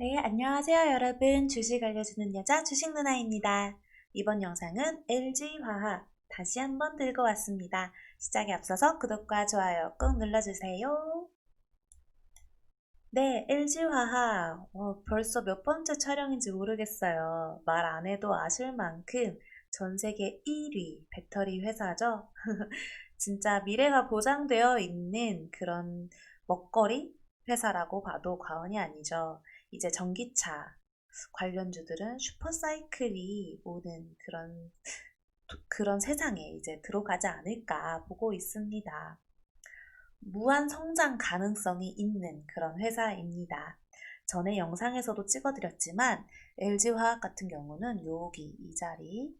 네, 안녕하세요, 여러분. 주식 알려주는 여자 주식 누나입니다. 이번 영상은 LG화학 다시 한번 들고 왔습니다. 시작에 앞서서 구독과 좋아요 꼭 눌러주세요. 네, LG화학. 어, 벌써 몇 번째 촬영인지 모르겠어요. 말 안 해도 아실 만큼 전 세계 1위 배터리 회사죠. 진짜 미래가 보장되어 있는 그런 먹거리 회사라고 봐도 과언이 아니죠. 이제 전기차 관련주들은 슈퍼사이클이 오는 그런 그런 세상에 이제 들어가지 않을까 보고 있습니다. 무한 성장 가능성이 있는 그런 회사입니다. 전에 영상에서도 찍어드렸지만 LG화학 같은 경우는 여기 이 자리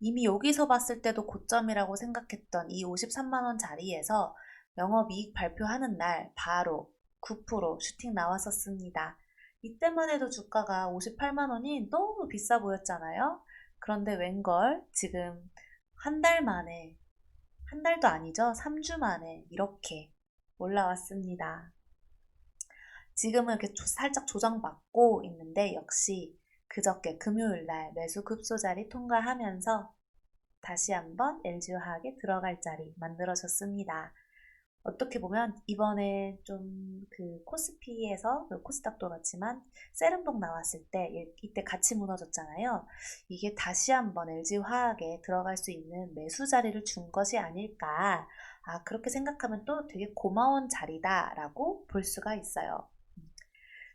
이미 여기서 봤을 때도 고점이라고 생각했던 이 53만원 자리에서 영업이익 발표하는 날 바로 9% 슈팅 나왔었습니다. 이때만 해도 주가가 58만 원이 너무 비싸 보였잖아요. 그런데 웬걸 지금 한 달 만에 한 달도 아니죠. 3주 만에 이렇게 올라왔습니다. 지금은 이렇게 살짝 조정받고 있는데 역시 그저께 금요일 날 매수 급소 자리 통과하면서 다시 한번 LG화학에 들어갈 자리 만들어졌습니다. 어떻게 보면 이번에 좀 그 코스피에서 그 코스닥도 그렇지만 세른봉 나왔을 때 이때 같이 무너졌잖아요. 이게 다시 한번 LG화학에 들어갈 수 있는 매수 자리를 준 것이 아닐까. 아, 그렇게 생각하면 또 되게 고마운 자리다라고 볼 수가 있어요.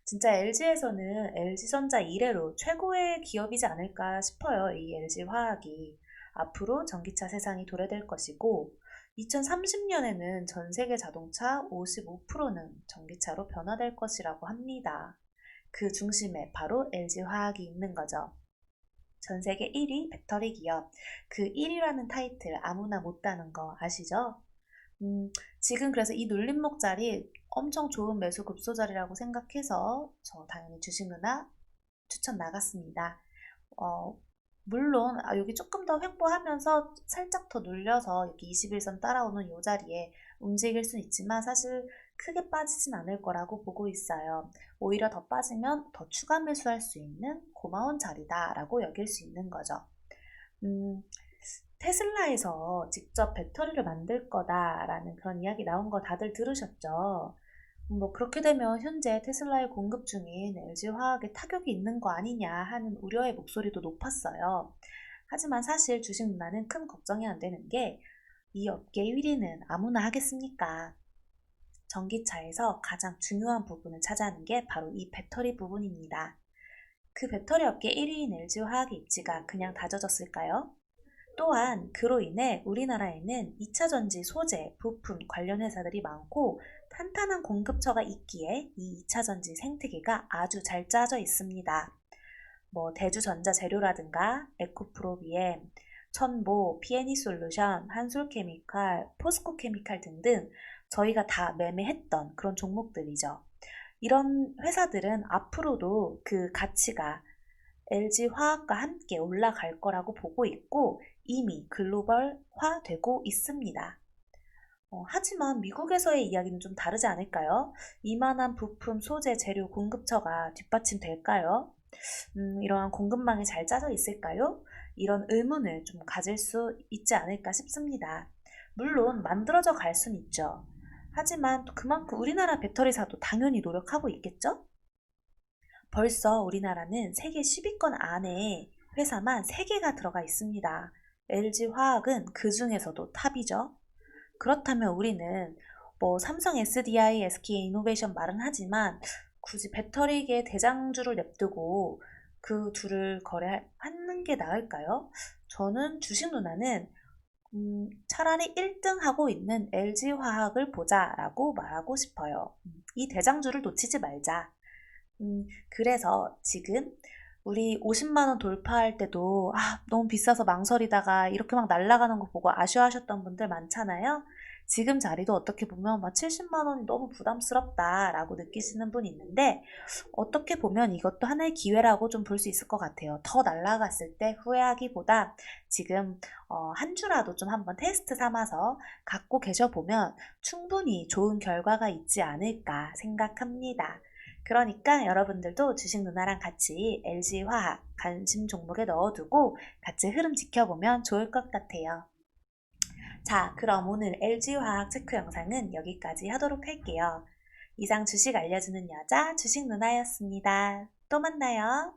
진짜 LG에서는 LG전자 이래로 최고의 기업이지 않을까 싶어요. 이 LG화학이. 앞으로 전기차 세상이 도래될 것이고, 2030년에는 전 세계 자동차 55%는 전기차로 변화될 것이라고 합니다. 그 중심에 바로 LG화학이 있는 거죠. 전 세계 1위 배터리 기업. 그 1위라는 타이틀 아무나 못 따는 거 아시죠? 음, 지금 그래서 이 눌림목 자리 엄청 좋은 매수 급소 자리라고 생각해서 저 당연히 주식 누나 추천 나갔습니다. 어, 물론 아, 여기 조금 더 횡보하면서 살짝 더 눌려서 여기 21선 따라오는 이 자리에 움직일 수 있지만 사실 크게 빠지진 않을 거라고 보고 있어요. 오히려 더 빠지면 더 추가 매수할 수 있는 고마운 자리다라고 여길 수 있는 거죠. 음, 테슬라에서 직접 배터리를 만들 거다라는 그런 이야기 나온 거 다들 들으셨죠? 뭐 그렇게 되면 현재 테슬라에 공급 중인 LG화학에 타격이 있는 거 아니냐 하는 우려의 목소리도 높았어요. 하지만 사실 주식 문화는 큰 걱정이 안 되는 게 이 업계 1위는 아무나 하겠습니까? 전기차에서 가장 중요한 부분을 차지하는 게 바로 이 배터리 부분입니다. 그 배터리 업계 1위인 LG화학의 입지가 그냥 다져졌을까요? 또한 그로 인해 우리나라에는 2차 전지 소재, 부품 관련 회사들이 많고 탄탄한 공급처가 있기에 이 2차 전지 생태계가 아주 잘 짜져 있습니다. 뭐 대주전자 재료라든가 에코프로비엠, 천보, 피에니 솔루션, 한솔케미칼, 포스코케미칼 등등 저희가 다 매매했던 그런 종목들이죠. 이런 회사들은 앞으로도 그 가치가 LG 화학과 함께 올라갈 거라고 보고 있고 이미 글로벌화 되고 있습니다. 어, 하지만 미국에서의 이야기는 좀 다르지 않을까요? 이만한 부품, 소재, 재료 공급처가 뒷받침 될까요? 음, 이러한 공급망이 잘 짜져 있을까요? 이런 의문을 좀 가질 수 있지 않을까 싶습니다. 물론 만들어져 갈 순 있죠. 하지만 또 그만큼 우리나라 배터리사도 당연히 노력하고 있겠죠? 벌써 우리나라는 세계 10위권 안에 회사만 3개가 들어가 있습니다. LG화학은 그 중에서도 탑이죠. 그렇다면 우리는 뭐 삼성 SDI, SK 이노베이션 말은 하지만 굳이 배터리계 대장주를 냅두고 그 둘을 거래하는 게 나을까요? 저는 주식 누나는 음, 차라리 1등 하고 있는 LG화학을 보자라고 말하고 싶어요. 음, 이 대장주를 놓치지 말자. 음, 그래서 지금 우리 50만원 돌파할 때도 아, 너무 비싸서 망설이다가 이렇게 막 날아가는 거 보고 아쉬워하셨던 분들 많잖아요. 지금 자리도 어떻게 보면 막 70만원이 너무 부담스럽다라고 느끼시는 분 있는데 어떻게 보면 이것도 하나의 기회라고 좀 볼 수 있을 것 같아요. 더 날아갔을 때 후회하기보다 지금 어, 한 주라도 좀 한번 테스트 삼아서 갖고 계셔 보면 충분히 좋은 결과가 있지 않을까 생각합니다. 그러니까 여러분들도 주식 누나랑 같이 LG화학 관심 종목에 넣어두고 같이 흐름 지켜보면 좋을 것 같아요. 자, 그럼 오늘 LG화학 체크 영상은 여기까지 하도록 할게요. 이상 주식 알려주는 여자 주식 누나였습니다. 또 만나요.